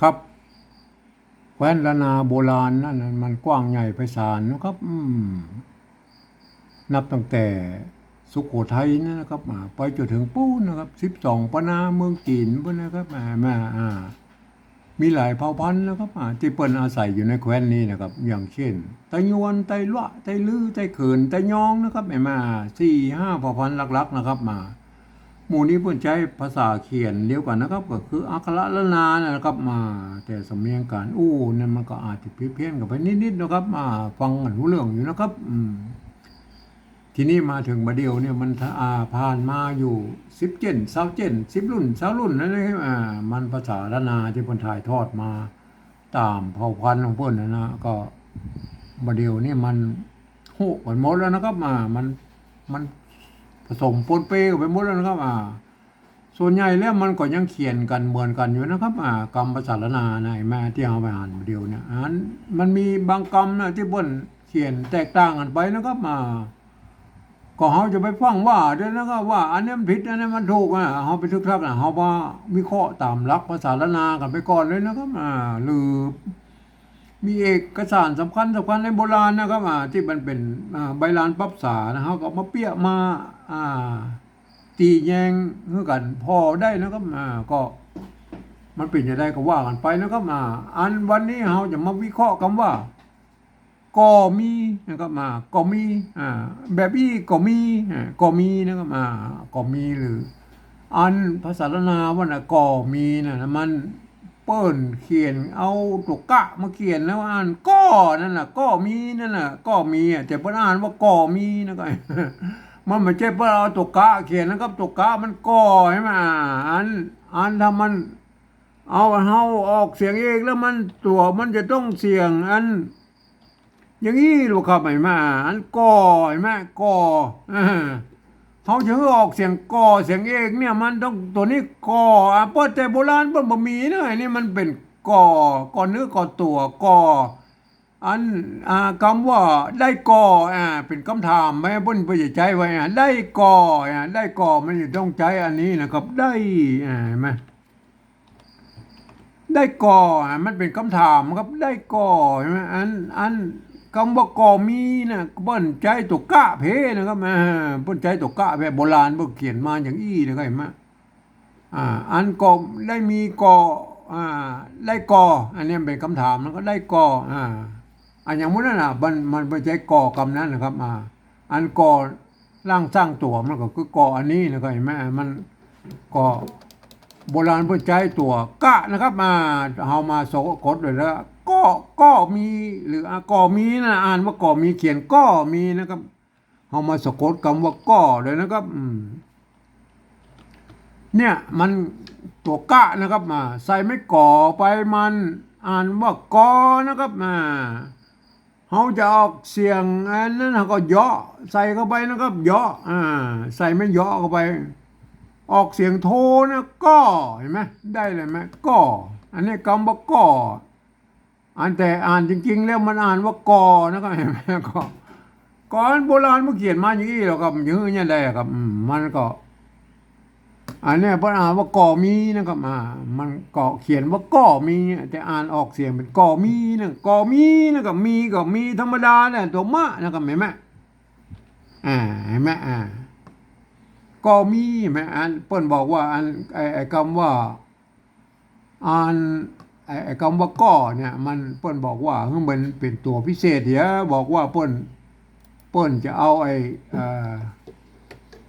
ครับแคว้นละนาโบราณนั่นน่ะมันกว้างใหญ่ไพศาลนะครับ อืม นับตั้งแต่สุโขทัยนนนะครับอ่าไปจนถึงปูนนะครับสิบสองปนาเมืองจีนพวกนะครับอ่ามาอ่า มีหลายเผ่าพันธุ์นะครับที่เปิ้นอาศัยอยู่ในแคว้นนี้นะครับ อย่างเช่นไตยวนไตละไตลือไตเขินไตยองนะครับไอ้มาสี่ห้าเผ่าพันธุ์หลักๆนะครับมา หมู่นี้เพิ่นใช้ภาษาเขียนเดียวกันนะครับ ก็คืออักขระละนานะครับมา แต่สำเนียงการอู้นั่นมันก็อาจจะเพี้ยนกันไปนิดๆนะครับมาฟังกันรู้เรื่องอยู่นะครับอืมทีนี้มาถึงมาเดียวเนี่ยมันอาผ่านมาอยู่สิบเจนสาเจนสิบรุ่นสารุ่นนั่นนะครับอ่ามันภาษาละนาที่เพิ่นถ่ายทอดมา ตามเผ่าพันธุ์ของเพิ่นนะนะก็มาเดียวนี่มันโหกันหมดแล้วนะครับมามันมัน สมปนเปกันไปหมดแล้วนะครับอ่าส่วนใหญ่แล้วมันก็ยังเขียนกันเหมือนกันอยู่นะครับอ่ากรรมภาษาละนานแม่ที่เอาไปอ่านเดียวเนี่ยอ่านมันมีบางกรรมนะที่เพิ่นเขียนแตกต่างกันไปนะครับมาก็เขาจะไปฟังว่าดี๋ยนะครับว่า อันนี้มันผิดอันนี้มันถูกอะเขาไปทึกทักอะเขาว่าวิเคราะห์ตามหลักภาษาละนากันไปก่อนเลยนะครับอ่าหรือมีเอกสารสำคัญสำคัญในโบราณนะครับอ่าที่มันเป็นอ่าใบลานปรับษานะเขาก็มาเปี้ยมา อ่า ตีแยงเมื่อกันพอได้นะครับอ่าก็มันเป็นจะได้ก็ว่ากันไปนะครับอ่าอันวันนี้เราจะมาวิเคราะห์คำว่า ก็มีนะครับมา ก็มีอ่าแบบอี้ก็มีอ่าก็มีนะครับมา ก็มีหรือ อันภาษาละนาว่านะก็มีนะมันเปิ้นเขียนเอาตุกกะมาเขียนแล้วอ่านก็นั่นน่ะ ก็มีนั่นน่ะ ก็มีอะแต่เปิ้นอ่านว่าก็มีนะครับ มันไม่ใช่เปิ้นเอาตกกะเขียนนะครับตกกะมันก็ใช่ไหมอ่าอันอันถ้ามัน เอาเฮาออกเสียงเองแล้วมันตัวมันจะต้องเสียงอัน อย่างนี้ลูกครับไอ้ม่อันก่อไอ้มก่อเขาจะให้ออกเสียงก่อเสียงเอกเนี่ยมันต้องตัวนี้ก่ออะเพราะแต่โบราณเพิ่นบ่มีนะไอ้นี่มันเป็นก่อก่อเนื้อก่อตัวก่อ อันอคำว่าได้ก่ออ่าเป็นคำถามแม่เพิ่นบ่ได้ใช้ไว้อะได้ก่ออะได้ก่อมันจะต้องใช้อันนี้นะครับ ได้อ่าเห็นไหมได้ก่อ่มันเป็นคำถามครับได้ก่อใช่ไหมอันอันคำว่าก่อมีนะเปิ้นใจตกกะเพนะครับอ่าเปิ้นใจตกกะเพโบราณเพิ่นเขียนมาอย่างอี้นะครับเห็นไหมอ่าอันก่อได้มีก่ออ่าได้ก่ออันนี้เป็นคำถามแล้วก็ได้ก่ออ่า อันอย่างนู้นน่ะมันมันไม่ใช่ก่อกรรมนั้นนะครับอ่าอันก่อร่างสร้างตัวมันก็คือก่ออันนี้นะครับเห็นไหมมันก่อโบราณเพื่อใจตัวกะนะครับมาเอามาโสกดเลยแล้วก็ก็มีหรืออะก็มีนะอ่านว่าก็มีเขียนก็มีนะครับเอามาสะกดคำว่าก็เลยนะครับอืมเนี่ยมันตัวกะนะครับมาใส่ไม่ก่อไปมันอ่านว่าก่อนะครับมา เขาจะออกเสียงอันนั้นเขาก็ย่อใส่เข้าไปนะครับย่ออ่าใส่ไม่ย่อเข้าไป ออกเสียงโทนะก็เห็นไหมได้เลยไหมก็อันนี้คำว่าก็อันแต่อ่านจริง ๆ แล้วมันอ่านว่ากอนะครับเห็นไหมก็ก่อนโบราณมันเขียนมาอย่างนี้หรอกครับยื้อเนี่ยได้ครับมันก็ อันนี้เพระอ่านว่าก่อมีนะครับอ่ามันก่อเขียนว่าก่อมีแต่อ่านออกเสียงเป็นก่อมีนะก่อมีนะครับมีก็มีธรรมดาเนี่ยตัวมะนะครับเห็นไหมอ่าเห็นไหมอ่าก็มีแม่อันเปิ้นบอกว่าอันไอ้ไอ้คำว่าอันไอ้ไอ้คำว่าก้อเนี่ยมันเปิ้นบอกว่าเฮ้ยมันเป็นตัวพิเศษเดียวบอกว่าเปิ้นเปิ้นจะเอาไอ้อ่อเ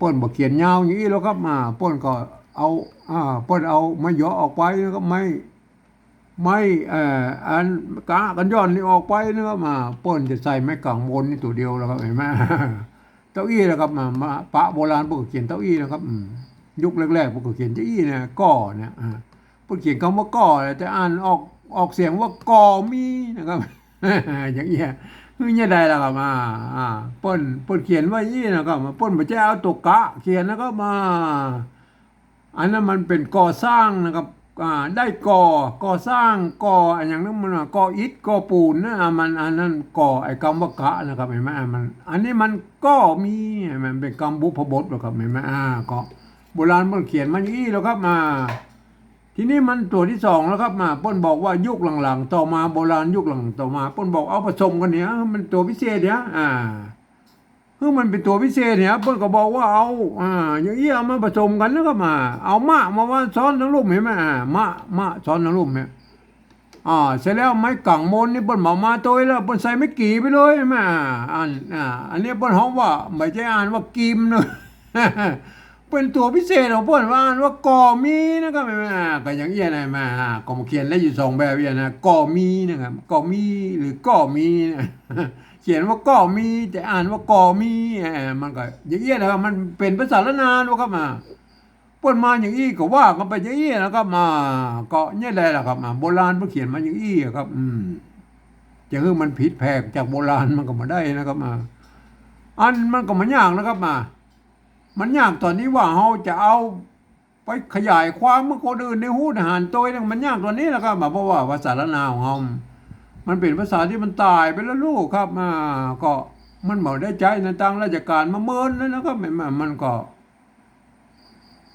ป้นบอกเขียนยาวอย่างนี้แล้วครับมาป้นก็เอาอ่าป้นเอาไม่ย่อออกไปแล้วก็ไม่ไม่เอ่ออันกะกันย้อนนี่ออกไปนะครับมาป้นจะใส่ไม้กลางบนนี่ตัวเดียวแล้วครับเห็นไหมเก้าอี้นะครับมามาปะโบราณพวกเขียนเก้าอี้นะครับยุคแรกๆพวกเขียนเก้าอี้เนี่ยก่อเนี่ยอ่าพวกเขียนคำว่าก่อแต่อ่านออกออกเสียงว่าก่อมีนะครับอย่างเงี้ย คือเนี่ยได้แล้วครับมาอ่าป้นป้นเขียนว่าอี้นะครับมาป้นบ่ใช่เอาตกกะ เขียนนะครับมา อันนั้นมันเป็นก่อสร้างนะครับอ่าได้ก่อก่อสร้างก่ออันอย่างนั้นมันก่ออิฐก่อปูนนะอะมันอันนั้นก่อไอ้คำว่ากะนะครับเห็นไหมอะมัน อันนี้มันก็มีมันเป็นคำบุพบทหรอกครับเห็นไหมอ่าก็โบราณมันเขียนมาอย่างนี้แล้วครับมา ทีนี้มันตัวที่สองแล้วครับมาป้นบอกว่ายุคหลังๆ ต่อมาโบราณยุคหลังต่อมาป้นบอกเอาผสมกันเนี่ยมันตัวพิเศษเนี่ยอ่าคือมันเป็นตัวพิเศษเนี่ยป้นก็บอกว่าเอาอ่าอย่างนี้เอามาผสมกันแล้วก็มา เอามะมาว่าซ้อนทั้งรูปเห็นไหมอ่ามะมะซ้อนทั้งรูปเนี่ยอ่าเสร็จแล้วไม้กังมนนี่ป้นเหมามาตัวแล้วป้นใส่ไม่กี่ไปเลยเห็นไหมอ่าอันอ่าอันนี้ป้นฮ้องว่าไม่ใช่อ่านว่ากิมเนอะ เป็นตัวพิเศษของเพื่อนว่านว่าก่อมีนะครับแม่ก็อย่างเอี้ยนะมาก็มาเขียนได้อยู่สองแบบเอี้ยนะก่อมีนะครับก่อมีหรือก่อมีนะเขียนว่าก่อมีแต่อ่านว่าก่อมีเอ่อมันก็อย่างเอี้ยนะครับมันเป็นภาษาละนานว่าครับมาเปิ้นมาอย่างอี้ก็ว่ากันไปอย่างอี้นะครับมาก็เนี่ยแหละละครับมาโบราณเพิ่นเขียนมาอย่างอี้ครับ อืมจะคือมันผิดแผกจากโบราณมันก็มาได้นะครับมา อันมันก็มันยากนะครับมา มันยากตอนนี้ว่าเราจะเอาไปขยายความเมื่อคนอื่นในหูทหารตัวนึงมันยากตอนนี้แหละครับเพราะว่าภาษาละนาของเรามันเป็นภาษาที่มันตายไปแล้วลูกครับมาก็มันบอกได้ใจในทางราชการมาเมินแล้วนะครับมันมันก็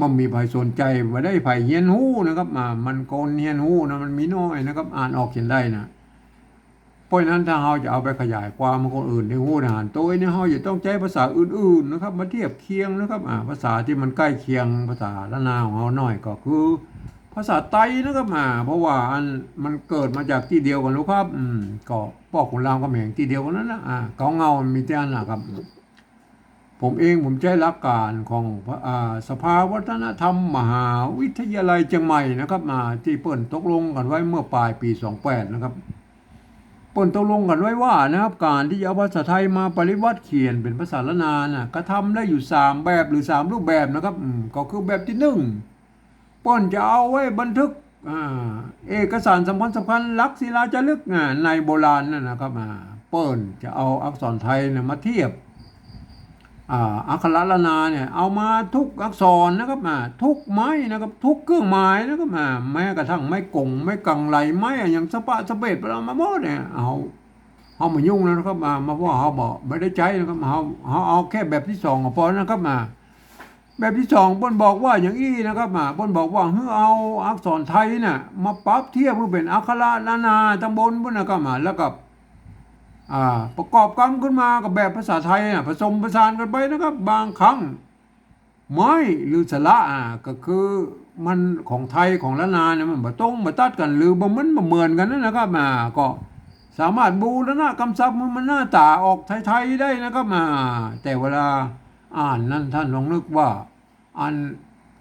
มันมีภัยสนใจมาได้ภัยเฮียนหูนะครับมามันโกนเฮียนหูนะมันมีน้อยนะครับ อ่านออกเขียนได้นะ เพราะฉะนั้นถ้าเราจะเอาไปขยายความมาคนอื่นในหูทหารตัวเนี่ยเราจะต้องใช้ภาษาอื่นๆนะครับ มาเทียบเคียงนะครับอ่าภาษาที่มันใกล้เคียงภาษาละนาของเราหน่อยก็คือ ภาษาไต้นะครับอ่าเพราะว่าอันมันเกิดมาจากที่เดียวกันรู้ครับอืมก็พ่อขุนรามก็แหงที่เดียวกันนั่นนะอ่าเขาเงามีแต่อันนะครับ ผมเองผมใช้หลักการของอสภาวัฒนธรรมมหาวิทยาลัยเชียงใหม่นะครับมาที่เปิ่นตกลงกันไว้เมื่อปลายปี 28 นะครับ ปนตกลงกันไว้ว่านะครับ การที่จะเอาภาษาไทยมาปริวัติเขียนเป็นภาษาละนาน่ะก็ทำได้อยู่ 3 แบบหรือ 3 รูปแบบนะครับก็คือแบบที่หนึ่งปนจะเอาไว้บันทึกอเอกสารสำคัญสำคัญลักษณ์ศิลาจารึกในโบราณนั่นนะครับอ่าปนจะเอาอักษรไทยเนี่ยมาเทียบ อักขระละนาเนี่ยเอามาทุกอักษรนะครับมาทุกไม้นะครับทุกเครื่องหมายนะครับมาแม้กระทั่งไม้กงไม้กังไหลไม้อย่างสปะสเปดเรามาหมดเนี่ยเอาเอามายุ่งแล้วนะครับมามาว่าเขาบอกไม่ได้ใจนะครับเขาเขาเอาแค่แบบที่สองพอนะครับมา แบบที่สองเปิ้นบอกว่าอย่างอี้นะครับมาเปิ้นบอกว่าเฮ้เอาอักษรไทยน่ะมาปรับเทียบเพื่อเป็นอักขระละนาตำบลบนนะครับมาแล้วก็อ่า ประกอบกรรมขึ้นมากับแบบภาษาไทยอะผสมผสานกันไปนะครับ บางครั้งไม้หรือสระอ่าก็คือมันของไทยของละนาเนี่ยมันบ่ตรงบ่ตัดกันหรือบ่มันบ่เหมือนกันนั่นนะครับมาก็สามารถบูรณะกำซับมันหน้าตาออกไทยๆได้นะครับมาแต่เวลาอ่านนั่นท่านลองนึกว่าอัน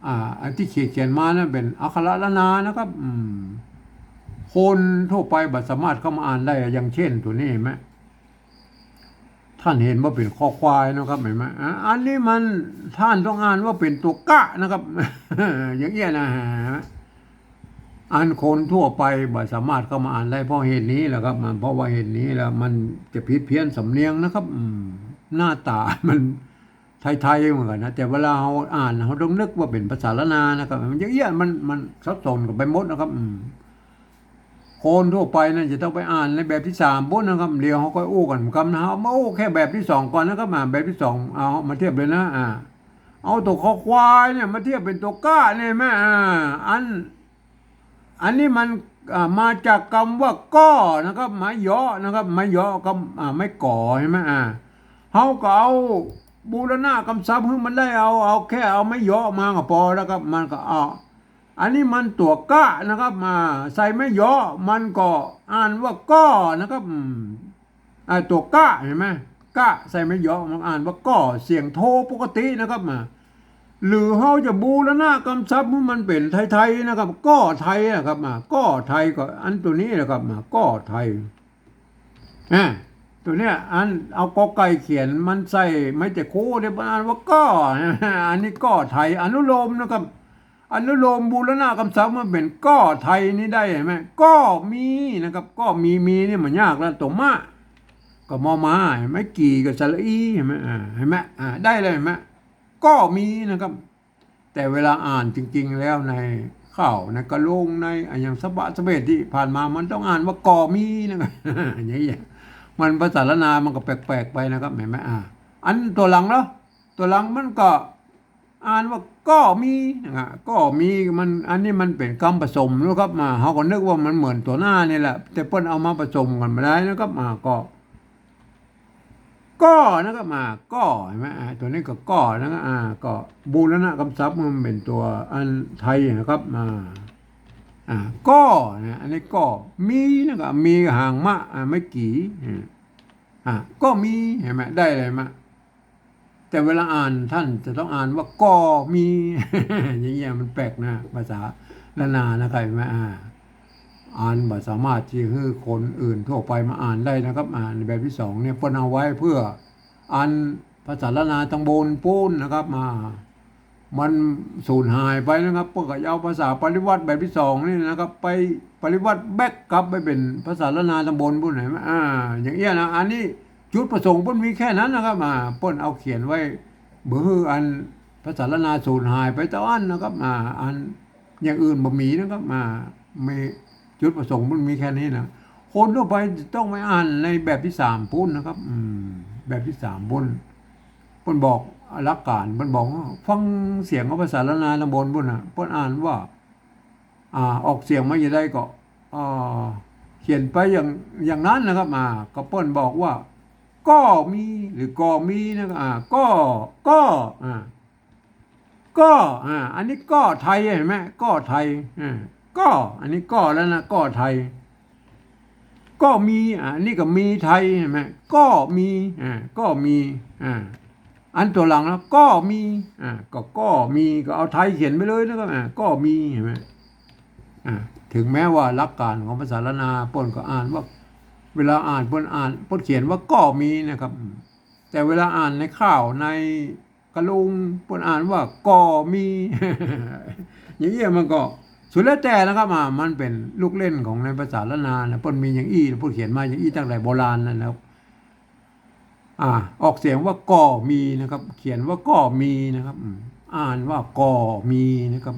อ่าอันที่เขียนเขียนมานั่นเป็นอักขระละนานะครับอืมคนทั่วไปบัสามารถเข้ามาอ่านได้อย่างเช่นตัวนี้เห็นไหม ท่านเห็นว่าเป็นข้อควายนะครับเห็นไหมอันนี้มันท่านต้องอ่านว่าเป็นตัวกะนะครับ อย่างเงี้ยนะฮะอ่านคนทั่วไปบัสามารถเข้ามาอ่านได้เพราะเหตุนี้แหละครับมันเพราะว่าเหตุนี้แล้วมันจะผิดเพี้ยนสำเนียงนะครับหน้าตามันไทยๆเหมือนกันนะแต่เวลาเราอ่านเราต้องนึกว่าเป็นภาษาละนานะครับ มันอย่างเงี้ยมันมันซับซ้อนกับไปหมดนะครับ คนทั่วไปนั่นจะต้องไปอ่านในแบบที่สามบนนะครับเดียวเขาก็อู้กันคำนะเอามาอู้แค่แบบที่สองก่อนนะครับมาแบบที่สองเอามาเทียบเลยนะอ่าเอาตัวคอควายเนี่ยมาเทียบเป็นตัวก้าเนี่ยแม่อ่าอันอันนี้มันมาจากคำว่าก้อนะครับไม้ย่อนะครับไม้ย่อก็อ่าไม่ก่อใช่ไหมอ่าเขาก็เอาบูรณะคำศัพท์ให้มันได้เอาเอาแค่เอาไม่ย่อมาก็พอแล้วครับมันก็เอา อันนี้มันตัวก้านะครับมาใส่ไม่ย่อมันก็อ่านว่าก้อนะครับอ่าตัวก้าเห็นไหมก้าใส่ไม่ย่อมันอ่านว่าก้อเสียงโทปกตินะครับมาหรือเขาจะบูรณะกำซับมันเป็นไทยๆนะครับก้อไทยนะครับมาก้อไทยก็อันตัวนี้นะครับมาก้อไทยอ่าตัวเนี้ยอันเอากอไก่เขียนมันใส่ไม่แต่โคเดี๋ยวมันอ่านว่าก้ออันนี้ก้อไทยอนุโลมนะครับ อนุโลมบูรณะคำศัพท์มันเป็นก้อไทยนี่ได้เห็นไหมก้อมีนะครับก้อมีมีนี่มันยากแล้วตัวมาก็มอมาเห็นไหมกี่กับสระอีเห็นไหมอ่าเห็นไหมอ่าได้เลยเห็นไหมก้อมีนะครับ แต่เวลาอ่านจริง ๆ แล้วในข่าวในกระโลงในอย่างสบะสเบดที่ผ่านมามันต้องอ่านว่าก่อมีนะครับอย่างนี้ยมันภาษาละนามันก็แปลกๆไปนะครับเห็นไหมอ่าอันตัวหลังแล้วตัวหลังมันก็ อ่านว่าก็มีนะก็มีมันอันนี้มันเป็นคำผสมนะครับมาเขาก็นึกว่ามันเหมือนตัวหน้านี่แหละ แต่เพิ่นเอามาผสมกันมาได้นะครับมาก็ ก็นะครับมาก็เห็นไหมอ่าตัวนี้ก็ก็นะครับอ่าก็บูรณะคำศัพท์มันเป็นตัวอันไทยนะครับมาอ่าก็นะอันนี้ก็มีนะครับมีห่างมะไม่กี่อ่าอ่าก็มีเห็นไหมได้เลยมะ แต่เวลาอ่านท่านจะต้องอ่านว่าก็มี อย่างเงี้ยมันแปลกนะภาษาละนานะครับเห็นไมอ่าอ่านบ่สามารถที่ให้คนอื่นทั่วไปมาอ่านได้นะครับ อ่านแบบที่สองเนี่ยเพิ่นเอาไว้เพื่ออ่านภาษาละนาตังโบนปูนนะครับมา มันสูญหายไปนะครับเพื่อก็จะเอาภาษาปริวัติแบบที่สองนี่นะครับ ไปปริวัติแบกกลับไปเป็นภาษาละนาตำบลปุ่นไหนไหมอ่า อย่างเงี้ยนะอันนี้ จุดประสงค์เพิ่นมีแค่นั้นนะครับมาเพิ่นเอาเขียนไว้เบื่ออันภาษาละนาสูญหายไปตะวันนะครับมาอันอย่างอื่นบ่มีนะครับมาไม่จุดประสงค์มันมีแค่นี้นะคนทั่วไปต้องไม่อ่านในแบบที่สามปุ่นนะครับ อืม แบบที่สามปุ่นพิ่นบอกหลักการเพิ่นบอกฟังเสียงของภาษาละนาตำบลพุ่นน่ะพิ่นอ่านว่า อ่า ออกเสียงมาอย่างไรก็อ่าเขียนไปอย่างอย่างนั้นนะครับอ่าก็พิ่นบอกว่า ก็มีหรือก็มีนะอ่าก็ก็อ่าก็อ่าอันนี้ก็ไทยเห็นไหมก็ไทยอ่าก็อันนี้ก็แล้วนะก็ไทย ก็มีอ่าอันนี้ก็มีไทยเห็นไหมก็มีอ่าก็มีอ่าอันตัวหลังแล้วก็มีอ่าก็ก็มีก็เอาไทยเขียนไปเลยนะครับอ่าก็มีเห็นไหมอ่าถึงแม้ว่าหลักการของภาษาละนาปนก็อ่านว่า เวลาอ่านปนอ่านปนเขียนว่าก็มีนะครับ แต่เวลาอ่านในข่าวในกระลุงปนอ่านว่าก็มี อย่างเงี้ยมันก็สุดแล้วแต่นะครับอ่ามันเป็นลูกเล่นของในภาษาละนานะปนมีอย่างอี้ปนเขียนมาอย่างอี้ตั้งแต่โบราณนั่นแล้วอ่า ออกเสียงว่าก่อมีนะครับ เขียนว่าก่อมีนะครับอ่านว่าก่อมีนะครับ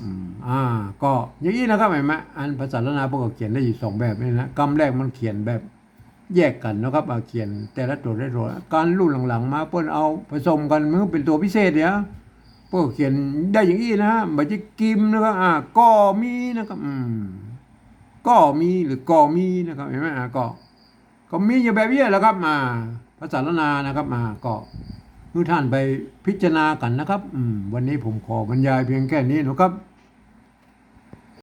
อ่า ก็อย่างนี้นะครับเห็นไหมอันภาษาละนาพวกเขียนได้อยู่สองแบบนี่นะกำแรกมันเขียนแบบ แยกกันนะครับอาเขียนแต่ละตัวได้ตัวการรุ่นหลังๆ มาเพิ่นเอาผสมกันมันก็เป็นตัวพิเศษเนี่ยพวกเขียนได้อย่างนี้นะฮะบัจกิมนะครับอ่าก่อมีนะครับอืมก็มีหรือก่อมีนะครับเห็นไหมอ่าก็ก็มีอยู่แบบนี้แหละครับมาภาษาละนานะครับมาก็ทุกท่านไปพิจารณากันนะครับ อืมวันนี้ผมขอบรรยายเพียงแค่นี้นะครับ